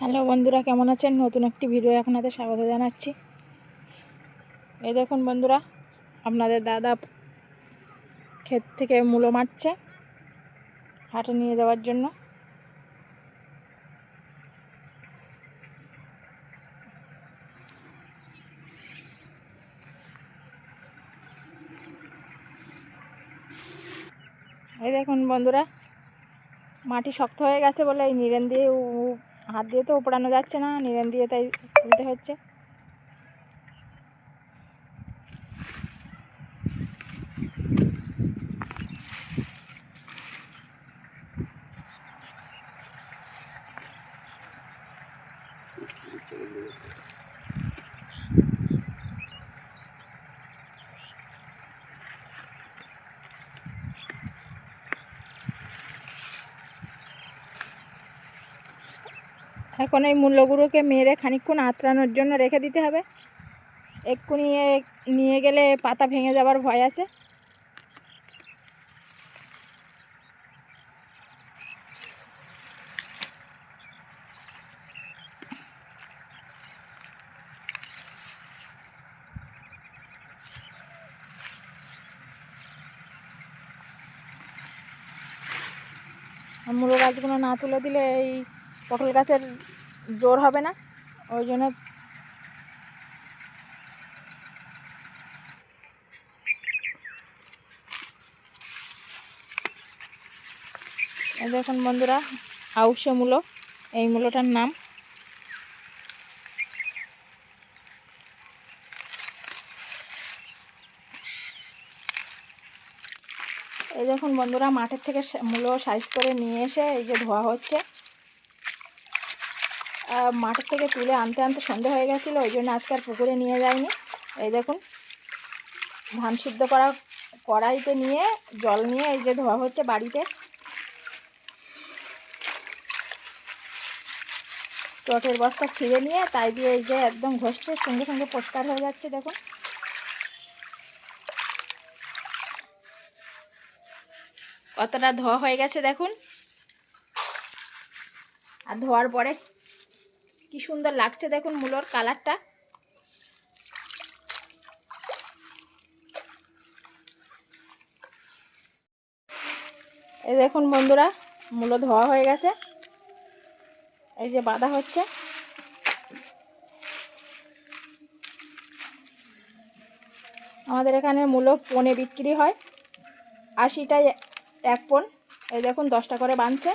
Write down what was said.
Hello বন্ধুরা, কেমন আছেন? নতুন একটি ভিডিও আপনাদের স্বাগত জানাচ্ছি। এই দেখুন বন্ধুরা, আপনাদের দাদা ক্ষেত থেকে মূলো মারছে হাটে নিয়ে যাওয়ার জন্য। এই দেখুন বন্ধুরা, মাটি শক্ত হয়ে গেছে বলে এই নিরেন দিয়ে হাত দিয়ে তো উপড়ানো যাচ্ছে না নিরেন দিয়ে তাই তুলতে হচ্ছে। এখন এই মূল্যগুলোকে মেরে খানিকক্ষণ আঁতড়ানোর জন্য রেখে দিতে হবে। এক্ষুনি নিয়ে গেলে পাতা ভেঙে যাবার ভয় আছে। মূলো গাছগুলো না তুলে দিলে এই পটল গাছের জোর হবে না, ওই জন্য দেখুন বন্ধুরা আউশে মূলো, এই মূলোটার নাম। এই দেখুন বন্ধুরা, মাঠের থেকে মূলো সাইজ করে নিয়ে এসে এই যে ধোয়া হচ্ছে। মাঠের থেকে তুলে আনতে আনতে সন্ধে হয়ে গেছিল, ওই জন্য আজকে আর পুকুরে নিয়ে যায়নি এই দেখুন, ধান সিদ্ধ করা, কড়াইতে নিয়ে, জল নিয়ে এই যে ধোয়া হচ্ছে বাড়িতে। চটের বস্তা ছিঁড়ে নিয়ে, তাই দিয়ে এই যে একদম ঘষছে, সঙ্গে সঙ্গে পরিষ্কার হয়ে যাচ্ছে, দেখুন। কতটা ধোয়া হয়ে গেছে, দেখুন। আর ধোয়ার পরে কি সুন্দর লাগছে দেখুন মূলোর কালারটা। এই দেখুন বন্ধুরা, মূলো ধোয়া হয়ে গেছে। এই যে বাঁধা হচ্ছে। আমাদের এখানে মূলো পনে বিক্রি হয়। আশিটায় এক পন। এই দেখুন দশটা করে বাঁধছে।